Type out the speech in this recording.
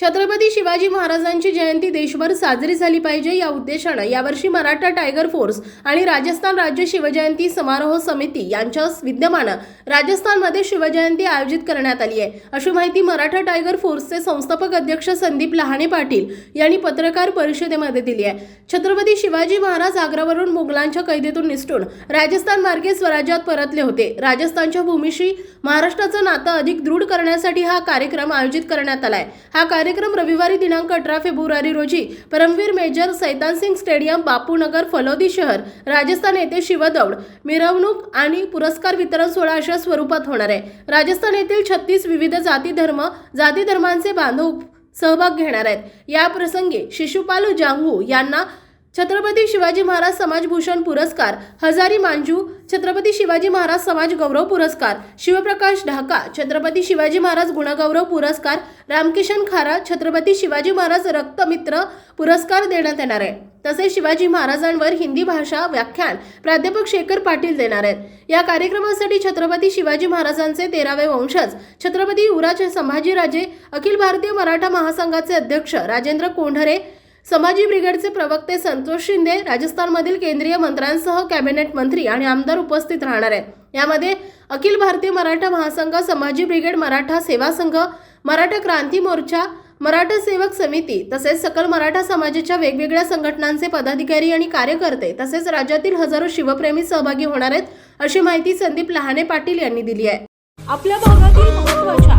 छत्रपती शिवाजी महाराजांची जयंती देशभर साजरी झाली पाहिजे या उद्देशानं यावर्षी मराठा टायगर फोर्स आणि राजस्थान राज्य शिवजयंती समारोह समिती यांच्या विद्यमानं राजस्थानमध्ये शिवजयंती आयोजित करण्यात आली आहे. अशी माहिती मराठा टायगर फोर्सचे संस्थापक अध्यक्ष संदीप लहाणे पाटील यांनी पत्रकार परिषदेमध्ये दिली आहे. छत्रपती शिवाजी महाराज आग्रावरून मुघलांच्या कैदेतून निसटून राजस्थान मार्गे स्वराज्यात परतले होते. राजस्थानच्या भूमीशी महाराष्ट्राचं नातं अधिक दृढ करण्यासाठी हा कार्यक्रम आयोजित करण्यात आलाय हा कार्य कार्यक्रम रविवारी दिनांक अठरा फेब्रुवारी रोजी परमवीर मेजर सैतानसिंग स्टेडियम बापूनगर फलोदी शहर राजस्थान येथे शिवदौड मिरवणूक आणि पुरस्कार वितरण सोहळा अशा स्वरूपात होणार आहे. राजस्थान येथील छत्तीस विविध जाती धर्म जाती धर्मांचे बांधव सहभाग घेणार आहेत. या प्रसंगी शिशुपाल जांगू यांना छत्रपती शिवाजी महाराज समाजभूषण पुरस्कार हजारी मांजू छत्रपती शिवाजी महाराज समाज गौरव पुरस्कार शिवप्रकाश ढाका छत्रपती शिवाजी महाराज गुणगौरव पुरस्कार रामकिशन खारा छत्रपती शिवाजी महाराज रक्तमित्र पुरस्कार देण्यात येणार आहे. तसेच शिवाजी महाराजांवर हिंदी भाषा व्याख्यान प्राध्यापक शेखर पाटील देणार आहेत. या कार्यक्रमासाठी छत्रपती शिवाजी महाराजांचे तेरावे वंशज छत्रपती युवराज संभाजीराजे अखिल भारतीय मराठा महासंघाचे अध्यक्ष राजेंद्र कोंढरे समाजी ब्रिगेडचे प्रवक्ते संतोष शिंदे राजस्थानमधील केंद्रीय मंत्र्यांसह कॅबिनेट मंत्री आणि आमदार उपस्थित राहणार आहेत. यामध्ये अखिल भारतीय मराठा महासंघ समाजी ब्रिगेड मराठा सेवा संघ मराठा क्रांती मोर्चा मराठा सेवक समिती तसेच सकल मराठा समाजाच्या वेगवेगळ्या संघटनांचे पदाधिकारी आणि कार्यकर्ते तसेच राज्यातील हजारो शिवप्रेमी सहभागी होणार आहेत अशी माहिती संदीप लहाने पाटील यांनी दिली आहे. आपल्या भागातील